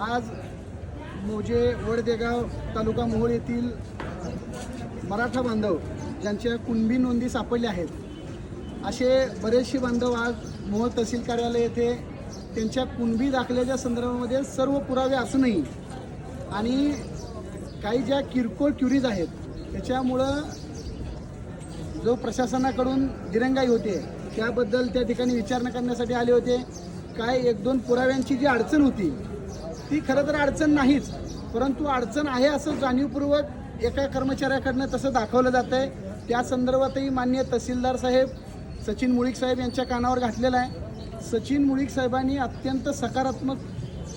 आज मोजे वडदेगाव तालुका मोहोळ येथील मराठा बांधव ज्यांच्या कुणबी नोंदी सापडल्या आहेत असे बरेचसे बांधव आज मोहोळ तहसील कार्यालय येथे त्यांच्या कुणबी दाखल्याच्या संदर्भामध्ये सर्व पुरावे असूनही आणि काही ज्या किरकोळ क्युरीज आहेत त्याच्यामुळं जो प्रशासनाकडून दिरंगाई होते त्याबद्दल त्या ठिकाणी विचारणा करण्यासाठी आले होते. काय एक दोन पुराव्यांची जी अडचण होती ती खरं तर अडचण नाहीच. परंतु अडचण आहे असं जाणीवपूर्वक एका कर्मचाऱ्याकडनं तसं दाखवलं जात आहे त्या संदर्भातही मान्य तहसीलदार साहेब सचिन मुळीक साहेब यांच्या कानावर घातलेला आहे. सचिन मुळीक साहेबांनी अत्यंत सकारात्मक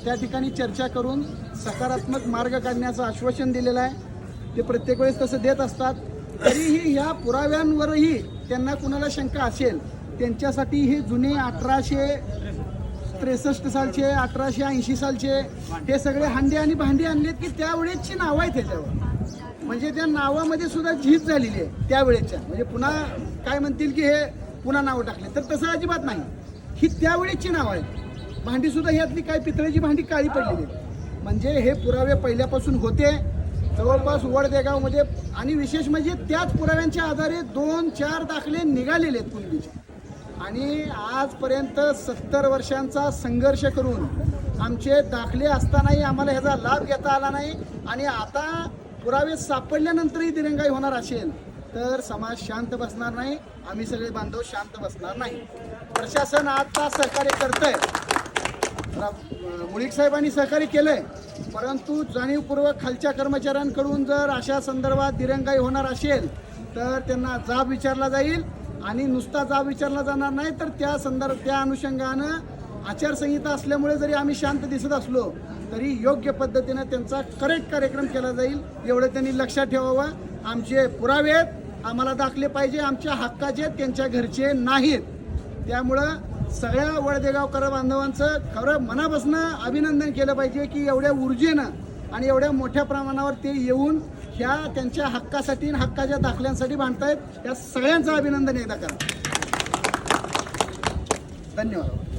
त्या ठिकाणी चर्चा करून सकारात्मक मार्ग काढण्याचं आश्वासन दिलेलं आहे. ते प्रत्येक वेळेस तसं देत असतात. तरीही ह्या पुराव्यांवरही त्यांना कुणाला शंका असेल त्यांच्यासाठी हे जुने अठराशे त्रेसष्ट सालचे अठराशे ऐंशी सालचे हे सगळे हांडे आणि भांडी आणलेत की त्यावेळेसची नावं आहेत त्याच्यावर म्हणजे त्या नावामध्ये सुद्धा झीज झालेली आहे त्यावेळेच्या म्हणजे पुन्हा काय म्हणतील की हे पुन्हा नावं टाकले. तर तसं अजिबात नाही. ही त्यावेळेची नावं आहेत. भांडीसुद्धा ह्यातली काय पितळेची भांडी काळी पडलेली आहेत. म्हणजे हे पुरावे पहिल्यापासून होते. जवळपास वडदेगावमध्ये आणि विशेष म्हणजे त्याच पुराव्यांच्या आधारे दोन चार दाखले निघालेले आहेत कुणबीचे आणि आजपर्यंत सत्तर वर्षांचा संघर्ष करून आमचे दाखले असतानाही आम्हाला ह्याचा लाभ घेता आला नाही. आणि आता पुरावे सापडल्यानंतरही दिरंगाई होणार असेल तर समाज शांत बसणार नाही. आम्ही सगळे बांधव शांत बसणार नाही. प्रशासन आता सहकार्य करतंय. मुळीक साहेबांनी सहकार्य केलंय परंतु जाणीवपूर्वक खालच्या कर्मचाऱ्यांकडून जर अशा संदर्भात दिरंगाई होणार असेल तर त्यांना जाब विचारला जाईल. आणि नुसता जा विचारला जाणार नाही तर त्या संदर्भ त्या अनुषंगानं आचारसंहिता असल्यामुळे जरी आम्ही शांत दिसत असलो तरी योग्य पद्धतीनं त्यांचा करेक्ट कार्यक्रम केला जाईल एवढं त्यांनी लक्षात ठेवावं. आमचे पुरावे आहेत आम्हाला दाखले पाहिजे आमच्या हक्काचे त्यांच्या घरचे नाहीत. त्यामुळं सगळ्या वडदेगावकर बांधवांचं खरं मनापासून अभिनंदन केलं पाहिजे की एवढ्या ऊर्जेनं आणि एवढ्या मोठ्या प्रमाणावर ते येऊन ह्या त्यांच्या हक्कासाठी आणि हक्काच्या दाखल्यांसाठी भांडतायत या सगळ्यांचं अभिनंदन एकदा करा. धन्यवाद.